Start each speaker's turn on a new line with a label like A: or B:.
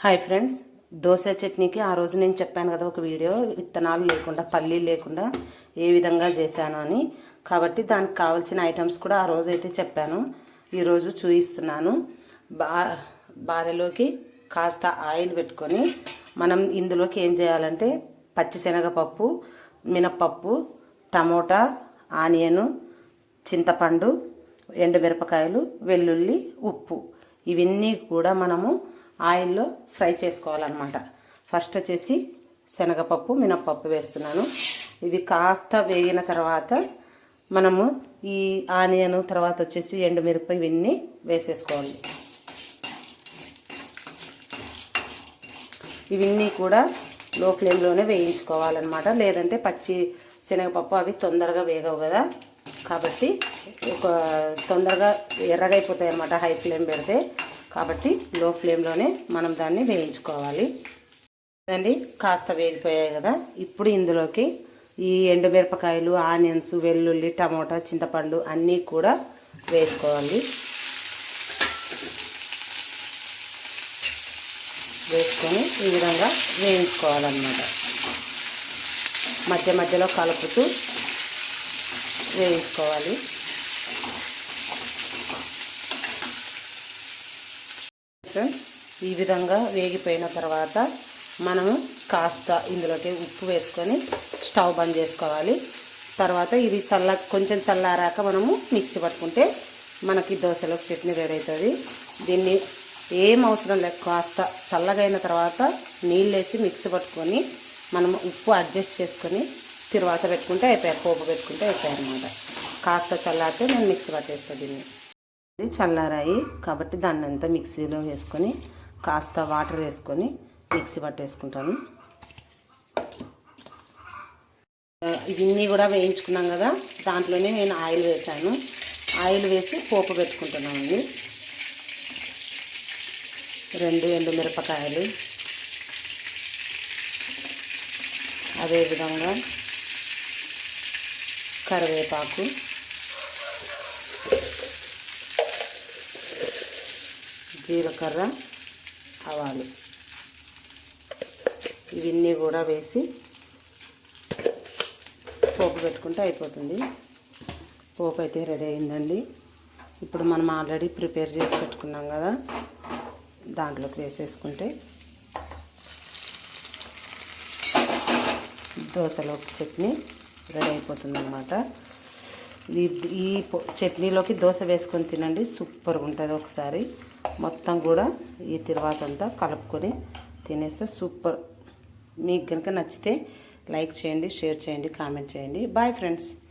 A: Hi friends dosa చట్నీకి ఆ రోజు నేను చెప్పాను కదా ఒక వీడియో విత్తనాలు లేకుండా పల్లీలు లేకుండా ఏ విధంగా చేశాను అని. కాబట్టి దానికి కావాల్సిన ఐటమ్స్ కూడా ఆ రోజు అయితే చెప్పాను. ఈరోజు చూపిస్తున్నాను బా బారెలోకి కాస్త ఆయిల్ పెట్టుకొని మనం ఇందులోకి ఏం చేయాలంటే పచ్చిశనగపప్పు మినప్పప్పు టమోటా ఆనియను చింతపండు ఎండుమిరపకాయలు వెల్లుల్లి ఉప్పు. ఇవన్నీ కూడా మనము ఆయిల్లో ఫ్రై చేసుకోవాలన్నమాట. ఫస్ట్ వచ్చేసి శనగపప్పు మినప్పప్పు వేస్తున్నాను. ఇవి కాస్త వేగిన తర్వాత మనము ఈ ఆనియన్ తర్వాత వచ్చేసి ఎండుమిరపకాయ ఇవన్నీ వేసేసుకోవాలి. ఇవన్నీ కూడా లో ఫ్లేమ్లోనే వేయించుకోవాలన్నమాట. లేదంటే పచ్చి శనగపప్పు అవి తొందరగా వేగవు కదా. కాబట్టి ఒక తొందరగా ఎర్రగైపోతాయి అన్నమాట హై ఫ్లేమ్ పెడితే. కాబట్టి లో ఫ్లేమ్లోనే మనం దాన్ని వేయించుకోవాలి. అండి కాస్త వేగిపోయాయి కదా. ఇప్పుడు ఇందులోకి ఈ ఎండుమిరపకాయలు ఆనియన్స్ వెల్లుల్లి టమోటా చింతపండు అన్నీ కూడా వేసుకోవాలి. వేసుకొని ఈ విధంగా వేయించుకోవాలన్నమాట. మధ్య మధ్యలో కలుపుతూ వేయించుకోవాలి. ఈ విధంగా వేగిపోయిన తర్వాత మనము కాస్త ఇందులోకి ఉప్పు వేసుకొని స్టవ్ బంద్ చేసుకోవాలి. తర్వాత ఇది చల్ల కొంచెం చల్లారాక మనము మిక్సీ పట్టుకుంటే మనకి దోశలోకి చట్నీ రెడీ అవుతుంది దీన్ని ఏం అవసరం లేక కాస్త చల్లగైన తర్వాత నీళ్ళు వేసి మిక్సీ పట్టుకొని మనం ఉప్పు అడ్జస్ట్ చేసుకొని తిరువాత పెట్టుకుంటే అయిపోయారు పోపు పెట్టుకుంటే అయిపోయాయి అనమాట కాస్త చల్లారితే నేను మిక్సీ పట్టేస్తాను దీన్ని. చల్లారాయి. కాబట్టి దాన్ని అంతా మిక్సీలో వేసుకొని కాస్త వాటర్ వేసుకొని మిక్సీ పట్టేసుకుంటాను. ఇవన్నీ కూడా వేయించుకున్నాం కదా దాంట్లోనే నేను ఆయిల్ వేసాను ఆయిల్ వేసి పోపు పెట్టుకుంటున్నామండి రెండు ఎండు మిరపకాయలు అదేవిధంగా కరివేపాకు. జీలకర్ర ఆవాలు. ఇవన్నీ కూడా వేసి పోపు పెట్టుకుంటే అయిపోతుంది. పోపు అయితే రెడీ అయిందండి. ఇప్పుడు మనం ఆల్రెడీ ప్రిపేర్ చేసి పెట్టుకున్నాం కదా దాంట్లోకి వేసేసుకుంటే దోశలో చట్నీ రెడీ అయిపోతుంది అన్నమాట ఈ చట్నీలోకి దోశ వేసుకొని తినండి సూపర్గా ఉంటుంది ఒకసారి. మొత్తం కూడా ఈ తర్వాత అంతా కలుపుకొని తినేస్తే సూపర్. మీకు కనుక నచ్చితే లైక్ చేయండి షేర్ చేయండి కామెంట్ చేయండి. Bye friends.